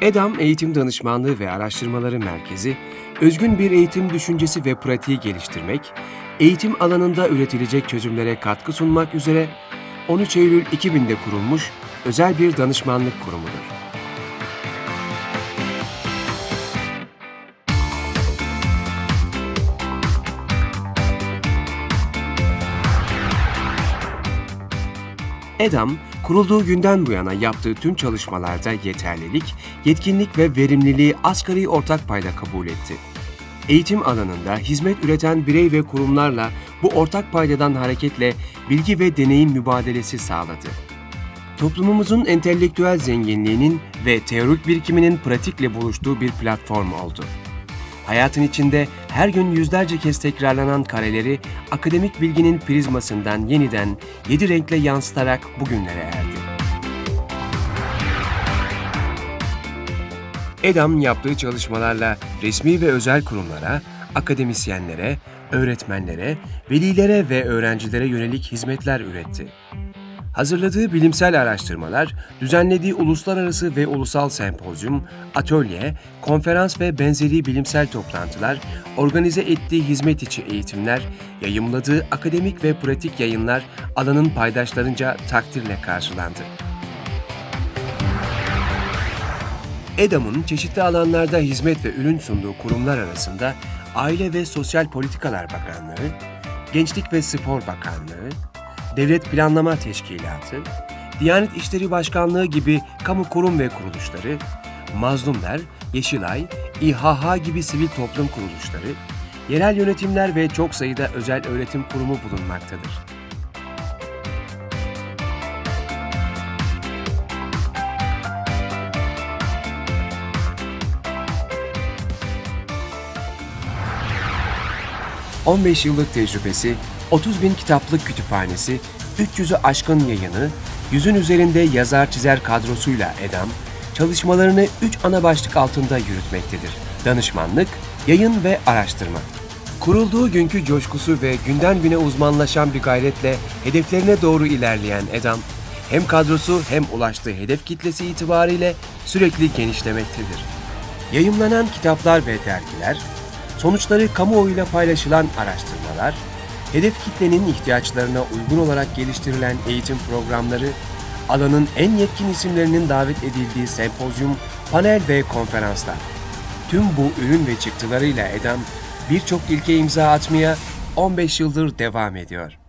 EDAM Eğitim Danışmanlığı ve Araştırmaları Merkezi, özgün bir eğitim düşüncesi ve pratiği geliştirmek, eğitim alanında üretilecek çözümlere katkı sunmak üzere 13 Eylül 2000'de kurulmuş özel bir danışmanlık kurumudur. EDAM, kurulduğu günden bu yana yaptığı tüm çalışmalarda yeterlilik, yetkinlik ve verimliliği asgari ortak payda kabul etti. Eğitim alanında hizmet üreten birey ve kurumlarla bu ortak paydadan hareketle bilgi ve deneyim mübadelesi sağladı. Toplumumuzun entelektüel zenginliğinin ve teorik birikiminin pratikle buluştuğu bir platform oldu. Hayatın içinde her gün yüzlerce kez tekrarlanan kareleri akademik bilginin prizmasından yeniden yedi renkle yansıtarak bugünlere erdi. EDAM yaptığı çalışmalarla resmi ve özel kurumlara, akademisyenlere, öğretmenlere, velilere ve öğrencilere yönelik hizmetler üretti. Hazırladığı bilimsel araştırmalar, düzenlediği uluslararası ve ulusal sempozyum, atölye, konferans ve benzeri bilimsel toplantılar, organize ettiği hizmet içi eğitimler, yayımladığı akademik ve pratik yayınlar alanın paydaşlarınca takdirle karşılandı. EDAM'ın çeşitli alanlarda hizmet ve ürün sunduğu kurumlar arasında Aile ve Sosyal Politikalar Bakanlığı, Gençlik ve Spor Bakanlığı, Devlet Planlama Teşkilatı, Diyanet İşleri Başkanlığı gibi kamu kurum ve kuruluşları, Mazlumlar, Yeşilay, İHH gibi sivil toplum kuruluşları, yerel yönetimler ve çok sayıda özel öğretim kurumu bulunmaktadır. ...15 yıllık tecrübesi, 30 bin kitaplık kütüphanesi, 300'ü aşkın yayını, yüzün üzerinde yazar çizer kadrosuyla EDAM, çalışmalarını 3 ana başlık altında yürütmektedir. Danışmanlık, yayın ve araştırma. Kurulduğu günkü coşkusu ve günden güne uzmanlaşan bir gayretle hedeflerine doğru ilerleyen EDAM, hem kadrosu hem ulaştığı hedef kitlesi itibariyle sürekli genişlemektedir. Yayımlanan kitaplar ve dergiler, sonuçları kamuoyuyla paylaşılan araştırmalar, hedef kitlenin ihtiyaçlarına uygun olarak geliştirilen eğitim programları, alanın en yetkin isimlerinin davet edildiği sempozyum, panel ve konferanslar. Tüm bu ürün ve çıktılarıyla EDAM birçok ilke imza atmaya 15 yıldır devam ediyor.